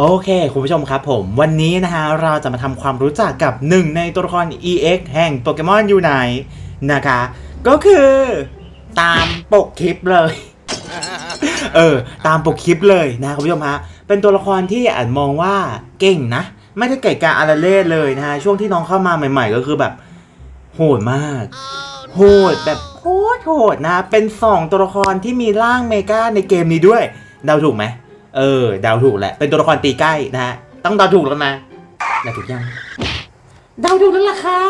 โอเค คุณผู้ชมครับผม วันนี้นะฮะเราจะมาทำความรู้จักกับหนึ่งในตัวละคร EX แห่งโปเกมอนยูไนนะคะ ก็คือตามปกคลิปเลย เออ ตามปกคลิปเลยนะคุณผู้ชมฮะ เป็นตัวละครที่อ่านมองว่าเก่งนะ ไม่ได้เก่งกาอาราเล่เลยนะฮะ ช่วงที่น้องเข้ามาใหม่ๆ ก็คือแบบ โหดมาก โหดแบบโคตรโหดนะ เป็นสองตัวละครที่มีร่างเมกาในเกมนี้ด้วยเดาถูกไหม เออเดาถูกแหละ เป็นตัวละครตีใกล้นะฮะ ต้องเดาถูกแล้วนะเดาถูกยังเดาถูกแล้วล่ะค่ะ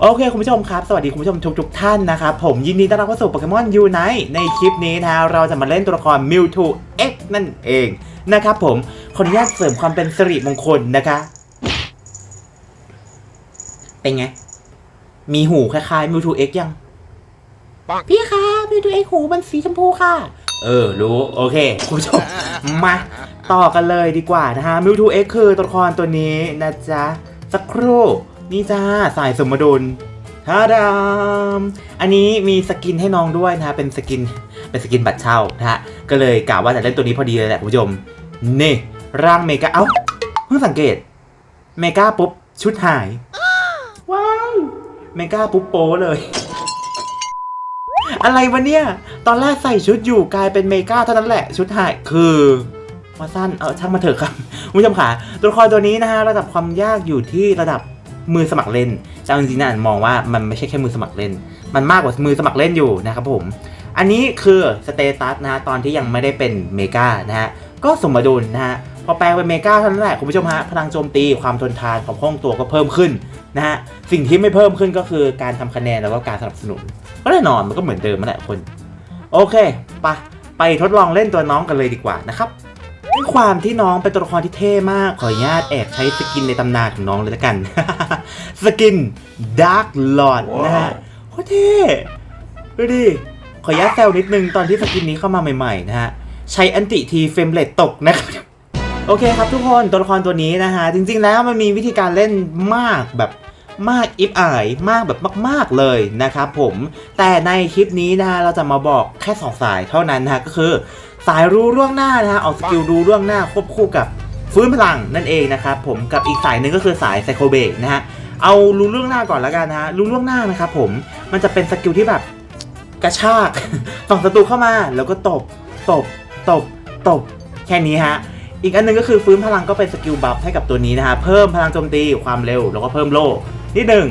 โอเค คุณผู้ชมครับ สวัสดีคุณผู้ชมทุกๆท่านนะครับ ผมยินดีต้อนรับเข้าสู่โปเกมอนยูไนในคลิปนี้นะฮะเราจะมาเล่นตัวละคร Mewtwo X นั่นเองนะครับผมขออนุญาตเสริมความเป็นสิริมงคลนะคะ เป็นไง มีหูคล้ายๆ Mewtwo X ยัง พี่คะ Mewtwo X หูมันสีชมพูค่ะ เออ รู้ โอเค คุณผู้ชม มา ต่อกันเลยดีกว่านะฮะ Mewtwo X คือตัวละครตัวนี้นะจ๊ะ สักครู่ นี่จ้า สายสมดุลทาดาม อันนี้มีสกินให้น้องด้วยนะฮะ เป็นสกิน เป็นสกินบัตรเช่านะฮะ ก็เลยกะว่าจะเล่นตัวนี้พอดีเลยแหละคุณผู้ชม นี่ ร่างเมกา เอ้า เพิ่งสังเกต เมกาปุ๊บ ชุดหาย ว้าว เมกาปุ๊บโป้เลย อะไรวะเนี่ย ตอนแรกใส่ชุดอยู่กลายเป็นเมกาเท่านั้นแหละชุดหายคือมาสั้นเออช่างมาเถอะครับคุณผู้ชมค่ะตัวละครตัวนี้นะฮะระดับความยากอยู่ที่ระดับมือสมัครเล่นแต่จริงๆนะมองว่ามันไม่ใช่แค่มือสมัครเล่น มันมากกว่ามือสมัครเล่นอยู่นะครับผม อันนี้คือสเตตัสนะฮะตอนที่ยังไม่ได้เป็นเมกานะฮะก็สมดุลนะฮะพอแปลงเป็นเมกาเท่านั้นแหละคุณผู้ชมฮะพลังโจมตีความทนทานของห้องตัวก็เพิ่มขึ้นนะฮะสิ่งที่ไม่เพิ่มขึ้นก็คือการทำคะแนนแล้วก็การสนับสนุนก็แน่นอนมันก็เหมือนเดิมนั่นแหละคน โอเคไปะไปทดลองเล่นตัวน้องกันเลยดีกว่านะครับด้วยความที่น้องเป็นตัวละครที่เท่มาก ขออนุญาตแอบใช้สกินในตำนานของน้องเลยละกัน สกิน Dark Lord นะฮะโคตรเท่ดูดิขออนุญาตแซวนิดนึงตอนที่สกินนี้เข้ามาใหม่ๆนะฮะ ใช้อันติทีเฟรมเรทตกนะครับ โอเคครับทุกคนตัวละครตัวนี้นะฮะ จริงๆแล้วมันมีวิธีการเล่นมากแบบ มากอิฟอายมากแบบมาก ๆ เลยนะครับผมแต่ในคลิปนี้นะเราจะมาบอกแค่ 2 สายเท่านั้นนะก็คือ สายรู้ล่วงหน้านะฮะออกสกิลรู้ล่วงหน้าควบคู่กับฟื้นพลังนั่นเองนะครับผมกับอีกสายหนึ่งก็คือสายไซโคเบกนะฮะเอารู้ล่วงหน้าก่อนแล้วกันนะฮะรู้ล่วงหน้านะครับผมมันจะเป็นสกิลที่แบบกระชากฝั่งศัตรูเข้ามา แล้วก็ตบตบตบตบแค่นี้ฮะอีกอันหนึงก็คือฟื้นพลังก็เป็นสกิลบัฟให้กับตัวนี้นะฮะเพิ่มพลังโจมตีความเร็ว แล้วก็เพิ่มโล่ นิดหนึ่ง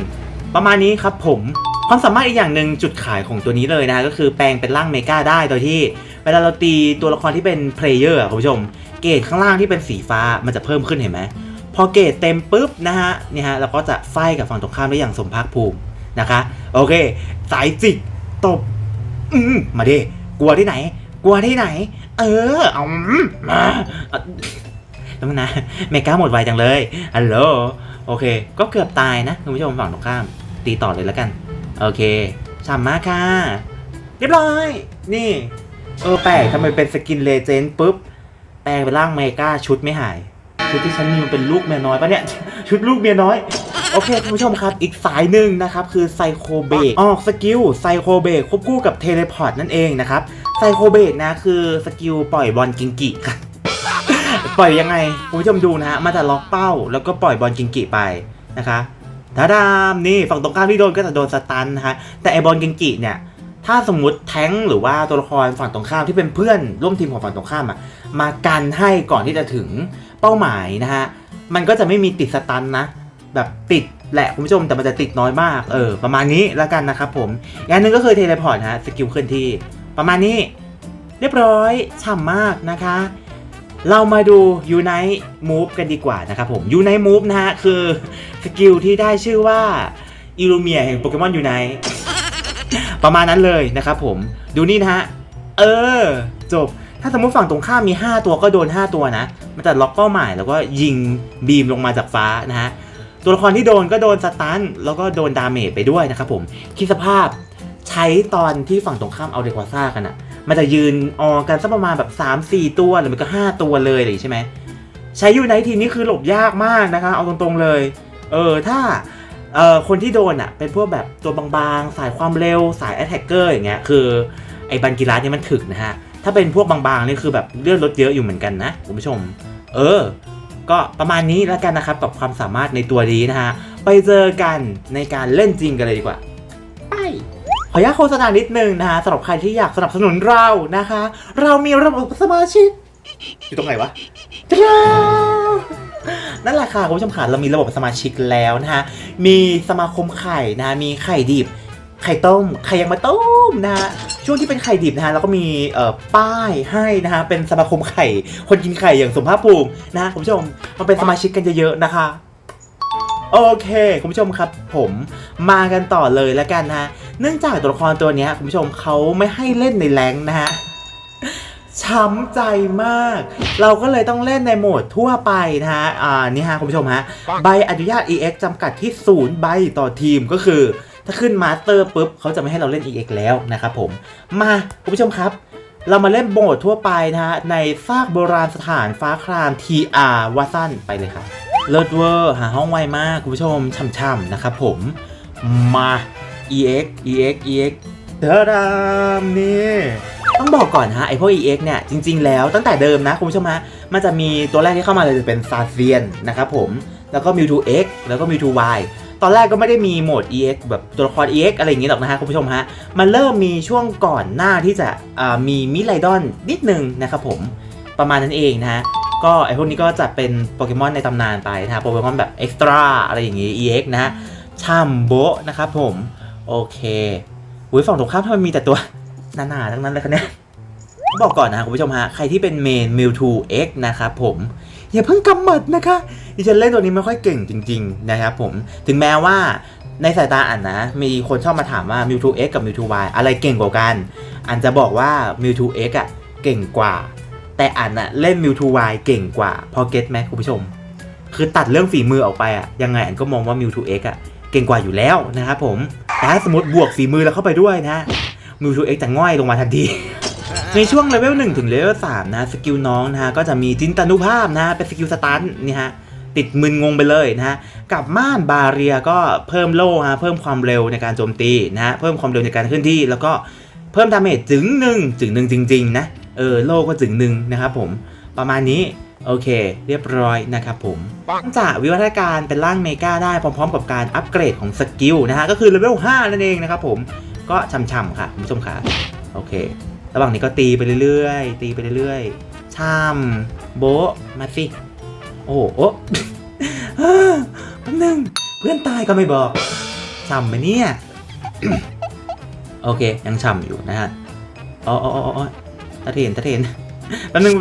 ประมาณนี้ครับผมความสามารถอีกอย่างหนึ่งจุดขายของตัวนี้เลยนะก็คือแปลงเป็นร่างเมกาได้โดยที่เวลาเราตีตัวละครที่เป็นเพลเยอร์คุณผู้ชม เกรดข้างล่างที่เป็นสีฟ้ามันจะเพิ่มขึ้นเห็นไหมพอเกรดเต็มปุ๊บนะฮะเนี่ยฮะเราก็จะไฟกับฝั่งตรงข้ามได้อย่างสมภาคภูมินะคะ โอเค สายจิกตบอืมมาดิกลัวที่ไหน กลัวที่ไหน เออเอามาแล้วนะเมกาหมดไวจังเลยฮัลโหล โอเค ก็เกือบตายนะคุณผู้ชมฝั่งตรงข้าม ตีต่อเลยแล้วกัน โอเคฉ่ำมากค่ะ เรียบร้อย นี่ เออแปลกทำไมเป็นสกินเลเจนด์ปุ๊บ แปลงเป็นร่างเมกาชุดไม่หาย ชุดที่ฉันมีมันเป็นลูกเมียน้อยปะเนี่ย ชุดลูกเมียน้อย โอเคคุณผู้ชมครับ อีกสายหนึ่งนะครับ คือไซโคเบกออกสกิลไซโคเบกควบคู่กับเทเลพอร์ตนั่นเองนะครับไซโคเบกนะคือสกิลปล่อยบอลกิงกิครับ ปล่อยยังไงคุณผู้ชมดูนะฮะมันจะล็อกเป้า แล้วก็ปล่อยบอลกิงกิไปนะคะทาดามนี่ฝั่งตรงข้ามที่โดนก็จะโดนสตันนะฮะแต่ไอบอลกิงกิเนี่ยถ้าสมมติแท้งหรือว่าตัวละครฝั่งตรงข้ามที่เป็นเพื่อนร่วมทีมของฝั่งตรงข้ามอะมากันให้ก่อนที่จะถึงเป้าหมายนะฮะมันก็จะไม่มีติดสตันนะ แบบติดแหละคุณผู้ชมแต่มันจะติดน้อยมากเออประมาณนี้แล้วกันนะครับผมอย่างหนึ่งก็คือเทเลพอร์ตฮะสกิลเคลื่อนที่ประมาณนี้ เรียบร้อยฉ่ำมากนะคะ เรามาดู Unite Move กันดีกว่านะครับผม Unite Move นะฮะ คือสกิลที่ได้ชื่อว่าอิลูเมียแห่งโปเกมอน Unite ประมาณนั้นเลยนะครับผมดูนี่นะฮะ เออ จบ ถ้าสมมติฝั่งตรงข้ามมี 5 ตัวก็โดน 5 ตัวนะ มันจะล็อกเป้าหมายแล้วก็ยิงบีมลงมาจากฟ้านะฮะ ตัวละครที่โดนก็โดนสตันแล้วก็โดนดาเมจไปด้วยนะครับผมคิดสภาพใช้ตอนที่ฝั่งตรงข้ามเอาเดควาซ่ากันอะ มันจะยืนออกันสักประมาณแบบ3-4 ตัวหรือมันก็ 5 ตัวเลยอะไรอย่างงี้ใช่ไหมใช้อยู่ในทีนี้คือหลบยากมากนะคะ เอาตรงๆเลย เออถ้าเอ่อคนที่โดนอะเป็นพวกแบบตัวบางๆ สายความเร็วสายแอตแทกเกอร์อย่างเงี้ยคือไอ้บันกิรัสเนี่ยมันถึกนะฮะ ถ้าเป็นพวกบางๆนี่คือแบบเลือดลดเยอะอยู่เหมือนกันนะคุณผู้ชม เออ ก็ประมาณนี้แล้วกันนะครับกับความสามารถในตัวนี้นะฮะ ไปเจอกันในการเล่นจริงกันเลยดีกว่า ขออนุญาตโฆษณานิดนึงนะฮะสำหรับใครที่อยากสนับสนุนเรานะคะ เรามีระบบสมาชิก อยู่ตรงไหนวะจ้านั่นแหละค่ะคุณผู้ชมค่ะเรามีระบบสมาชิกแล้วนะฮะมีสมาคมไข่นะฮะมีไข่ดิบ ไข่ต้ม ไข่ยังมาต้มนะฮะช่วงที่เป็นไข่ดิบนะฮะเราก็มีเอ่อป้ายให้นะฮะเป็นสมาคมไข่ คนกินไข่อย่างสมภาคภูมินะฮะคุณผู้ชมมาเป็นสมาชิกกันเยอะๆนะคะ โอเค คุณผู้ชมครับผมมากันต่อเลยแล้วกันนะเนื่องจากตัวละครตัวนี้คุณผู้ชมเขาไม่ให้เล่นในแรงนะฮะช้ำใจมาก เราก็เลยต้องเล่นในโหมดทั่วไปนะฮะ อ่า นี่ฮะ คุณผู้ชมฮะ ใบอนุญาต EX จำกัดที่ 0 ใบต่อทีมก็คือ ถ้าขึ้นมาสเตอร์ปุ๊บเขาจะไม่ให้เราเล่น EX แล้วนะครับผม มา คุณผู้ชมครับ เรามาเล่นโหมดทั่วไปนะฮะ ในซากโบราณสถานฟ้าคราม TR วาสั้นไปเลยครับ เลิศเวอร์หาห้องไวมาก คุณผู้ชมช่ำๆนะครับผมมา EX EX EX เดอดามนี่ต้องบอกก่อนฮะไอพวก EX เนี่ยจริงๆแล้วตั้งแต่เดิมนะคุณผู้ชมฮะมันจะมีตัวแรกที่เข้ามาเลยจะเป็นซาเซียนนะครับผม แล้วก็ Mewtwo X แล้วก็ Mewtwo Y ตอนแรกก็ไม่ได้มีโหมด EX แบบตัวละคร EX อะไรอย่างงี้หรอกนะฮะคุณผู้ชมฮะ มันเริ่มมีช่วงก่อนหน้าที่จะมีมิไลดอนนิดนึงนะครับผมประมาณนั้นเองนะฮะ ก็ไอพวกนี้ก็จะเป็นโปเกมอนในตำนานไปนะโปเกมอนแบบเอ็กซ์ตร้าอะไรอย่างงี้ EX นะฮะชัมโบะนะครับผม โอเคอุ้ยฝั่งตรงข้ามทำไมมีแต่ตัวหนาๆทั้งนั้นเลยคะเนี่ยบอกก่อนนะคุณผู้ชมฮะ ใครที่เป็นเมน Mewtwo X นะครับผม อย่าเพิ่งกำหมัดนะคะดิฉันเล่นตัวนี้ไม่ค่อยเก่งจริง ๆ นะครับผม ถึงแม้ว่าในสายตาอันนะ มีคนชอบมาถามว่า Mewtwo X กับ Mewtwo Y อะไรเก่งกว่ากัน อันจะบอกว่า Mewtwo X อะ เก่งกว่า แต่อันอะเล่น Mewtwo Y เก่งกว่าพอเก็ตไหมคุณผู้ชม คือตัดเรื่องฝีมือออกไปอะยังไงอันก็มองว่า Mewtwo X อะเก่งกว่าอยู่แล้วนะครับผม แต่ถ้าสมมติบวกฝีมือแล้วเข้าไปด้วยนะ Mewtwo X จะง่อยลงมาทันทีในช่วงเลเวล1ถึงเลเวล3นะสกิลน้องนะฮะก็จะมีจินตนุภาพนะเป็นสกิลสตันนี่ฮะติดมึนงงไปเลยนะฮะกับม่านบาเรียก็เพิ่มโล่ฮะเพิ่มความเร็วในการโจมตีนะฮะเพิ่มความเร็วในการเคลื่อนที่ แล้วก็เพิ่มดาเมจจึงหนึ่งจึงหนึ่งจริงๆนะ เออโล่ก็จึงหนึ่งนะครับผมประมาณนี้โอเค เรียบร้อยนะครับผมจากวิวัฒนาการเป็นร่างเมกาได้พร้อมๆ กับการอัปเกรดของสกิลนะฮะก็คือเลเวล5นั่นเองนะครับผมก็ช่ำๆค่ะคุณผู้ชมค่ะโอเค ระหว่างนี้ก็ตีไปเรื่อยๆ ตีไปเรื่อยๆช่ำโบะมาสิโอ้โหโอ้แป๊บนึงเพื่อนตายก็ไม่บอกช่ำไหมเนี่ย โอเคยังช่ำอยู่นะฮะอ๋ออ๋ออ๋ออ๋อ ตะเทนตะเทนแป๊บนึง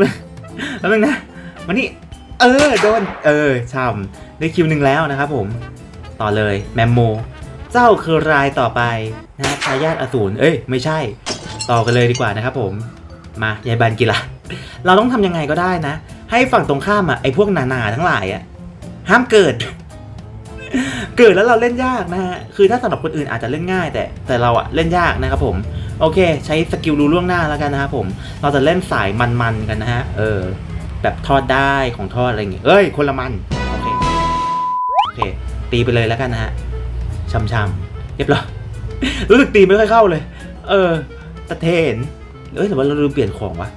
แป๊บนึงนะมานี่เออโดนเออช่ำได้คิวหนึ่งแล้วนะครับผมต่อเลยแมมโม เจ้าคือรายต่อไปนะทายาทอสูรเอ้ยไม่ใช่ ต่อกันเลยดีกว่านะครับผมมายายบันกีฬาเราต้องทำยังไงก็ได้นะ ให้ฝั่งตรงข้ามอะไอ้พวกหนาๆทั้งหลายอะห้ามเกิด เกิดแล้วเราเล่นยากนะฮะคือถ้าสำหรับคนอื่นอาจจะเล่นง่าย แต่แต่เราอะเล่นยากนะครับผม โอเค ใช้สกิลรู้ล่วงหน้าแล้วกันนะครับผม เราจะเล่นสายมันๆกันนะฮะ เออ แบบทอดได้ของทอดอะไรอย่างเงี้ยเอ้ย คนละมัน โอเค โอเค ตีไปเลยแล้วกันนะฮะช้ำๆเรียบร้อยรู้สึกตีไม่ค่อยเข้าเลย เออตะเทนเอ้ยแต่ว่าเราลืมเปลี่ยนของวะ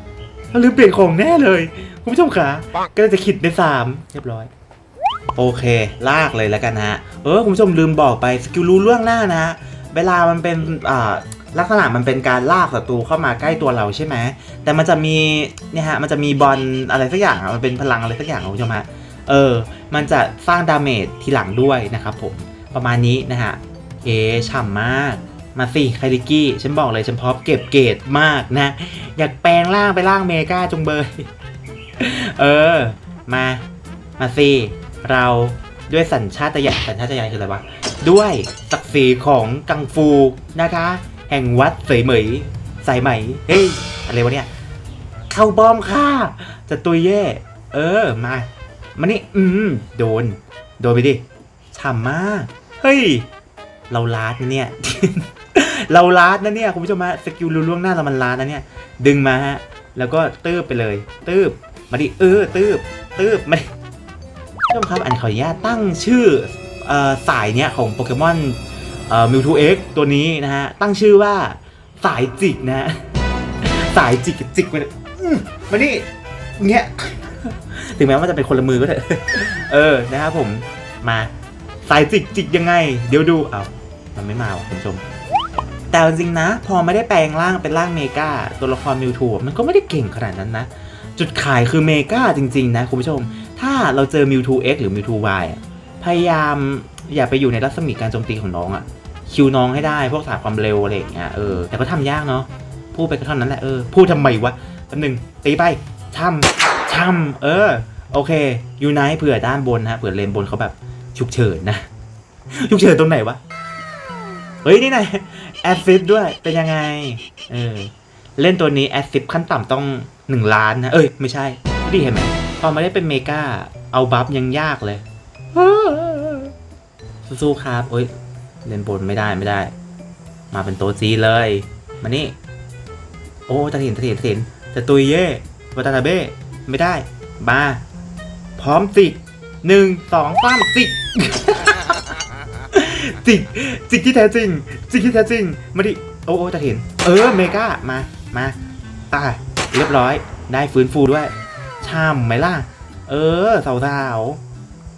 เราลืมเปลี่ยนของแน่เลย คุณผู้ชมขาก็เลยจะขิดในสามเรียบร้อย โอเค ลากเลยแล้วกันนะฮะ เออ คุณผู้ชมลืมบอกไปสกิลรู้ล่วงหน้านะฮะเวลามันเป็นอ่า ลักษณะมันเป็นการลากศัตรูเข้ามาใกล้ตัวเราใช่ไหมแต่มันจะมีเนี่ยฮะมันจะมีบอลอะไรสักอย่างอะมันเป็นพลังอะไรสักอย่างคุณผู้ชมฮะเออ มันจะสร้างดาเมจทีหลังด้วยนะครับผมประมาณนี้นะฮะเอ๊ฉ่ำมากมาสิไคลิกี้ฉันบอกเลยฉันพร้อมเก็บเกรดมากนะ อยากแปลงร่างไปร่างเมกาจงเบยเออ มา มาสิเราด้วยสัญชาตญาณสัญชาตญาณคืออะไรวะ ด้วยศักดิ์ศรีของกังฟูนะคะ แห่งวัดเสยเหมยสายไหม เฮ้ย อะไรวะเนี่ย เข้าบอมค่ะจะตุยเย่ เออ มา มานี่ อืม โดน โดนไปดิฉ่ำมาก เฮ้ย เราลาดนะเนี่ย เราลาดนะเนี่ย คุณผู้ชมฮะ สกิลล่วงหน้าเรามันลาดนะเนี่ย ดึงมาฮะ แล้วก็ตืบไปเลย ตืบ มาดิ เออ ตืบ ตืบ มาดิผู้ชมครับ อันขออนุญาตตั้งชื่อออสายเนี้ยของโปเกมอน มิวทูเอ็กตัวนี้นะฮะ ตั้งชื่อว่าสายจิกนะฮะ สายจิกจิกไปมานี่เงี้ยถึงแม้ว่าจะเป็นคนละมือก็เถอะเออนะครับผมมาสายจิกจิกยังไง เดี๋ยวดูเอามันไม่มาว่ะคุณผู้ชมแต่จริงนะ พอไม่ได้แปลงร่างเป็นร่างเมกาตัวละครมิวทูมันก็ไม่ได้เก่งขนาดนั้นนะ จุดขายคือเมกาจริง ๆ นะคุณผู้ชม ถ้าเราเจอมิวทู X หรือมิวทู Y อะพยายามอย่าไปอยู่ในรัศมีการโจมตีของน้องอะ คิวน้องให้ได้พวกสายความเร็วอะไรอย่างเงี้ยเออแต่ก็ทำยากเนาะพูดไปก็เท่านั้นแหละเออพูดทำไมวะแป๊บนึงตีไปช่ำช่ำเออ โอเคยูไนเผื่อด้านบนนะเผื่อเลนบนเขาแบบฉุกเฉินนะฉุกเฉินตรงไหนวะเฮ้ยนี่ไงแอดซิดด้วยเป็นยังไงเออเล่นตัวนี้แอดซิดขั้นต่ำต้องหนึ่งล้านนะ เอ้ย ไม่ใช่ดีเห็นไหมพอมาได้เป็นเมกาเอาบัฟยังยากเลย สู้ๆครับ โอ้ย เล่นบนไม่ได้ไม่ได้ มาเป็นตัวจีเลย มานี่ โอ้ตะถินตะถินตะถินจะตุยเย่วัตานาเบ้ไม่ได้ มา พร้อมจิกหนึ่งสองสามจิกจิกจิกที่แท้จริงจิกที่แท้จริง มาดิ โอ้โอ้ตะถิน เออเมกามามาตายเรียบร้อย ได้ฟื้นฟูด้วยช่ำไหมล่ะ เออสาวสาว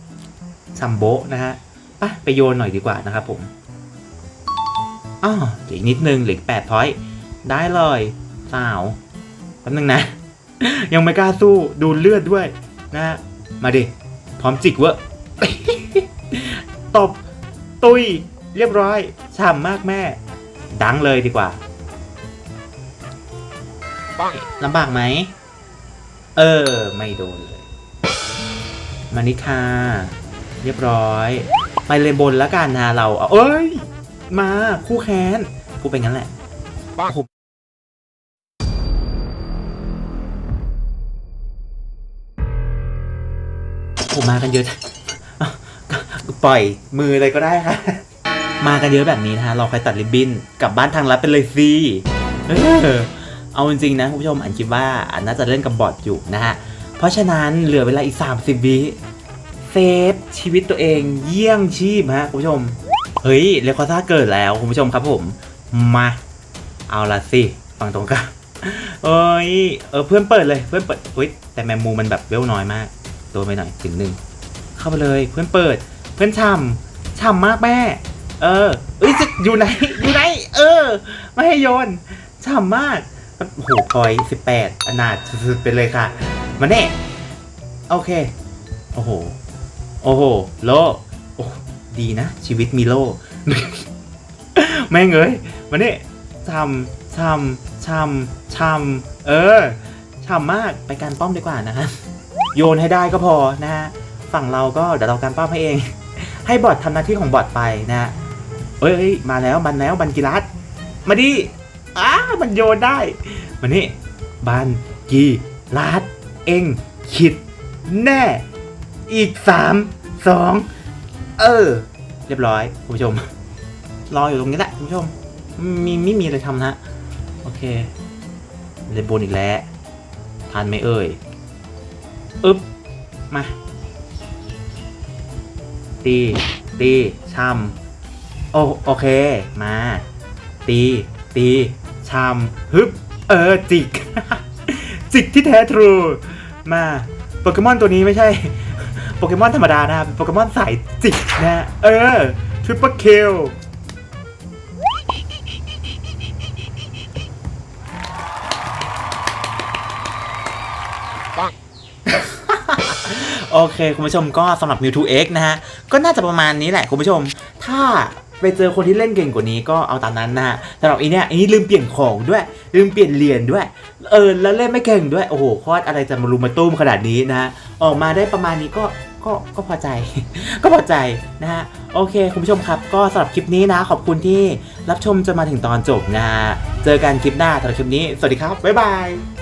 ๆซัมโบนะฮะไปไปโยนหน่อยดีกว่านะครับผม อ้อเหลืออีกนิดนึงเหลืออีกแปดพอยต์ได้เลยสาวแป๊บนึงนะ ยังไม่กล้าสู้ดูเลือดด้วยนะ มาดิ พร้อมจิกเวอะตบ ตุย เรียบร้อยฉ่ำมากแม่ ดังเลยดีกว่าลำบากไหม เออ ไม่โดนเลย มานิคา เรียบร้อย ไปเลยบนแล้วกันนะเรา เอ้ย มาคู่แค้นพูดไปงั้นแหละโอ้โหผมมากันเยอะปล่อยมือเลยก็ได้ค่ะ มากันเยอะแบบนี้นะฮะเราใครตัดริบบิ้นกลับบ้านทางลัดไปเลยสิเออเอาจริงๆนะคุณผู้ชมอันคิดว่าอันน่าจะเล่นกับบอทอยู่นะฮะ เพราะฉะนั้นเหลือเวลาอีก 30 วิเซฟชีวิตตัวเองเยี่ยงชีพฮะคุณผู้ชม เฮ้ยเรคอซ่าเกิดแล้วคุณผู้ชมครับผม มา เอาละสิฝั่งตรงกันเอ้ยเออเพื่อนเปิดเลยเพื่อนเปิดเฮ้ยแต่แมมมูมันแบบเวลน้อยมากโดนไปหน่อยถึงหนึ่งเข้าไปเลยเพื่อนเปิด เพื่อนช่ำช่ำมากแม่ เออเอ้ยจะอยู่ไหนอยู่ไหน เออ ไม่ให้โยนช่ำมากโอ้โหพอยสิบแปดอนาถสุดๆไปเลยค่ะ มาแน่โอเค โอ้โห โอ้โห โล ดีนะ ชีวิตมีโล แม่งเอ้ยมาเนี่ชำชำชำชำเออชำมากไปการป้อมดีกว่านะฮะโยนให้ได้ก็พอนะฮะฝั่งเราก็เดี๋ยวเราการป้อมให้เอง ให้บอททำหน้าที่ของบอทไปนะฮะเอ้ยมาแล้วบันแล้วบันกีรัสมาดิอ้ามันโยนได้มานี่บันกีรัสเองคิดแน่ อีกสามสอง เออ เรียบร้อยคุณผู้ชม รออยู่ตรงนี้แหละคุณผู้ชม มีไม่มีอะไรทำนะ โอเคเลนบนอีกแล้วทันไหมเอ่ย อึ๊บ มา ตี ตีช่ำโอโอเค มา ตี ตีช่ำฮึบ เออ จิก จิกที่แท้ทรู มา โปเกมอนตัวนี้ไม่ใช่ โปเกมอนธรรมดานะครับเป็นโปเกมอนสายจิกนะ เออทริปเปิลคิลโอเค คุณผู้ชมก็สำหรับ Mewtwo X นะฮะ ก็น่าจะประมาณนี้แหละ คุณผู้ชม ถ้าไปเจอคนที่เล่นเก่งกว่านี้ก็เอาตามนั้นนะฮะสำหรับอีเนี้ยอันนี้ลืมเปลี่ยนของด้วย ลืมเปลี่ยนเหรียญด้วย เออ แล้วเล่นไม่เก่งด้วย โอ้โหคตรอะไรจะมารุมมาตุ้มขนาดนี้นะฮะ ออกมาได้ประมาณนี้ก็ ก็ก็พอใจ ก็พอใจนะฮะโอเค คุณผู้ชมครับ ก็สำหรับคลิปนี้นะ ขอบคุณที่รับชมจนมาถึงตอนจบนะฮะเจอกันคลิปหน้าสำหรับคลิปนี้ สวัสดีครับ บ๊ายบาย